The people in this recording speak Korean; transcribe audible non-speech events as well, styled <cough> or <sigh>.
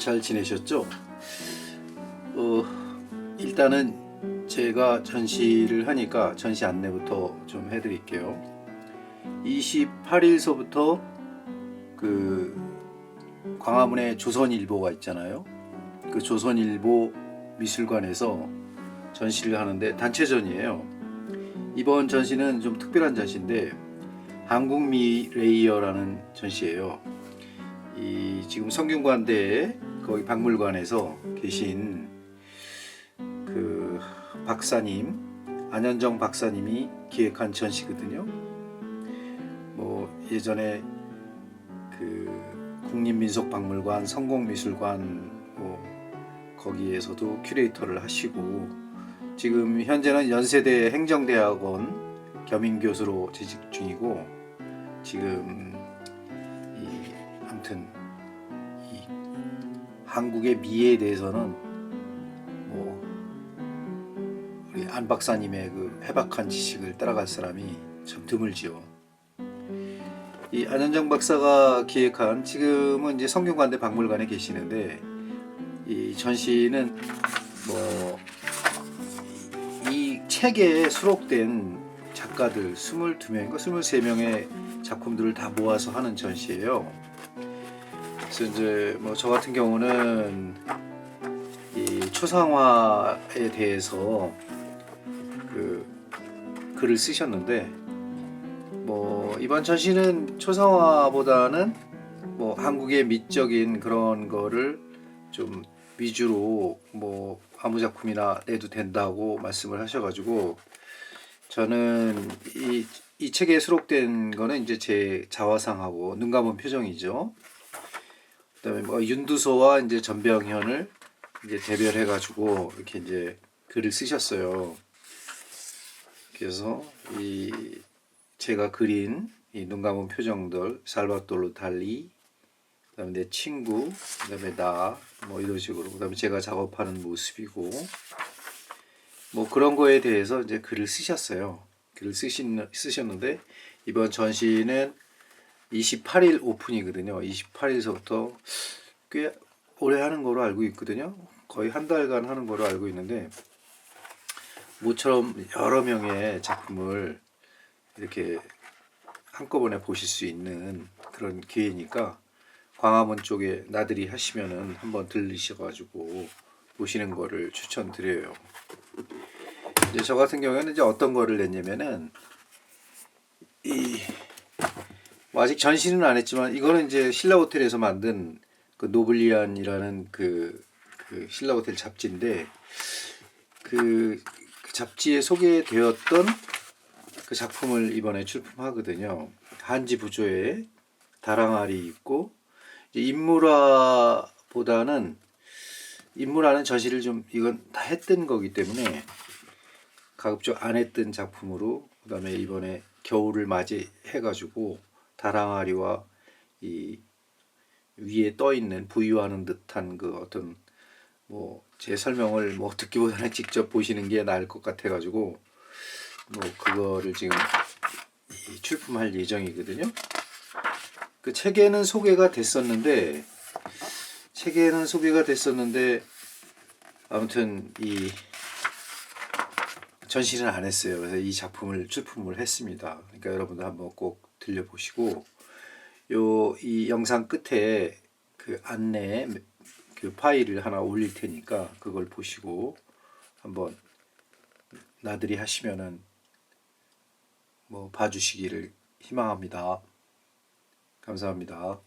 잘 지내셨죠? 어, 일단은 제가 전시를 하니까 전시 안내부터 좀 해드릴게요. 28일서부터 그 광화문에 조선일보가 있잖아요. 그 조선일보 미술관에서 전시를 하는데 단체전이에요. 이번 전시는 좀 특별한 전시인데 한국미레이어라는 전시예요. 이 지금 성균관대에 거기 박물관에서 계신 그 박사님 안현정 박사님이 기획한 전시거든요. 뭐 예전에 그 국립민속박물관, 성공미술관 뭐 거기에서도 큐레이터를 하시고 지금 현재는 연세대 행정대학원 겸임 교수로 재직 중이고 지금 이 아무튼 이 한국의 미에 대해서는 뭐 우리 안 박사님의 그 해박한 지식을 따라갈 사람이 참 드물지요. 이 안현정 박사가 기획한 지금은 이제 성균관대 박물관에 계시는데 이 전시는 뭐 이 책에 수록된 작가들 22명인가 23명의 작품들을 다 모아서 하는 전시예요. 그래서 이제 뭐 저 같은 경우는 이 초상화에 대해서 그 글을 쓰셨는데 뭐 이번 전시는 초상화보다는 뭐 한국의 미적인 그런 거를 좀 위주로 뭐 아무 작품이나 내도 된다고 말씀을 하셔가지고 저는 이, 이 책에 수록된 거는 이제 제 자화상하고 눈 감은 표정이죠. 그다음에 뭐 윤두소와 이제 전병현을 이제 대별해 가지고 이렇게 이제 글을 쓰셨어요. 그래서 이 제가 그린 이 눈 감은 표정들 살바토르 달리 그다음에 내 친구 그다음에 나 뭐 이런 식으로 그다음에 제가 작업하는 모습이고 뭐 그런 거에 대해서 이제 글을 쓰셨어요. 글을 쓰신 쓰셨는데 이번 전시는 28일 오픈이거든요. 28일서부터 꽤 오래 하는 거로 알고 있거든요. 거의 한 달간 하는 거로 알고 있는데 모처럼 여러 명의 작품을 이렇게 한꺼번에 보실 수 있는 그런 기회니까 광화문 쪽에 나들이 하시면은 한번 들리셔가지고 보시는 거를 추천드려요. 이제 저 같은 경우에는 이제 어떤 거를 냈냐면은 이뭐 아직 전시는 안 했지만 이거는 이제 신라 호텔에서 만든 그 노블리안이라는 그, 그 신라 호텔 잡지인데 그, 그 잡지에 소개되었던 그 작품을 이번에 출품하거든요. 한지 부조에 다랑알이 있고 인물화보다는 인물화는 전시를 좀 이건 다 했던 거기 때문에 가급적 안 했던 작품으로 그다음에 이번에 겨울을 맞이해 가지고 다랑아리와 이 위에 떠 있는 부유하는 듯한 그 어떤 뭐 제 설명을 뭐 듣기보다는 <laughs> 직접 보시는 게 나을 것 같아 가지고 뭐 그거를 지금 이 출품할 예정이거든요. 그 책에는 소개가 됐었는데 책에는 소개가 됐었는데 아무튼 이 전시는 안 했어요. 그래서 이 작품을 출품을 했습니다. 그러니까 여러분들 한번 꼭 들려보시고 요 이 영상 끝에 그 안내 그 파일을 하나 올릴 테니까 그걸 보시고 한번 나들이 하시면은 뭐 봐주시기를 희망합니다. 감사합니다.